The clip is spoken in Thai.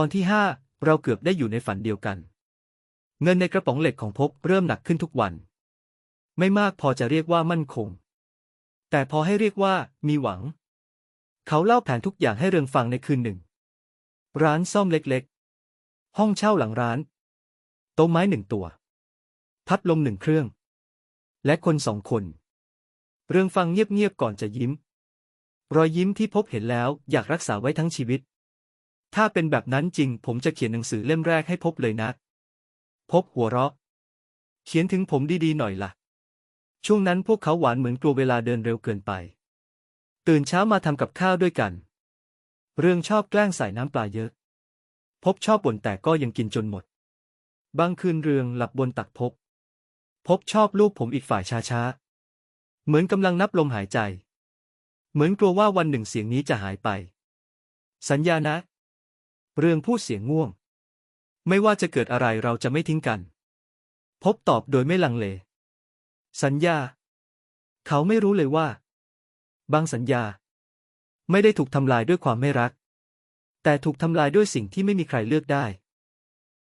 ตอนที่ห้าเราเกือบได้อยู่ในฝันเดียวกัน เงินในกระป๋องเหล็กของพบเริ่มหนักขึ้นทุกวัน ไม่มากพอจะเรียกว่ามั่นคง แต่พอให้เรียกว่ามีหวัง เขาเล่าแผนทุกอย่างให้เรืองฟังในคืนหนึ่ง ร้านซ่อมเล็กๆ ห้องเช่าหลังร้าน โต๊ะไม้หนึ่งตัว พัดลมหนึ่งเครื่อง และคนสองคน เรืองฟังเงียบๆก่อนจะยิ้ม รอยยิ้มที่พบเห็นแล้วอยากรักษาไว้ทั้งชีวิต ถ้าเป็นแบบนั้นจริง ผมจะเขียนหนังสือเล่มแรกให้พบเลยนะ พบหัวเราะ เขียนถึงผมดีๆหน่อยล่ะ ช่วงนั้นพวกเขาหวานเหมือนกลัวเวลาเดินเร็วเกินไป ตื่นเช้ามาทำกับข้าวด้วยกัน เรื่องชอบแกล้งใส่น้ำปลาเยอะ พบชอบบ่นแต่ก็ยังกินจนหมด บางคืนเรืองหลับบนตักพบ พบชอบลูกผมอีกฝ่ายช้าๆ เหมือนกำลังนับลมหายใจ เหมือนกลัวว่าวันหนึ่งเสียงนี้จะหายไป สัญญานะ เรื่องพูดเสียงง่วง ไม่ว่าจะเกิดอะไรเราจะไม่ทิ้งกัน พบตอบโดยไม่ลังเล สัญญา เขาไม่รู้เลยว่า บางสัญญา ไม่ได้ถูกทำลายด้วยความไม่รัก แต่ถูกทำลายด้วยสิ่งที่ไม่มีใครเลือกได้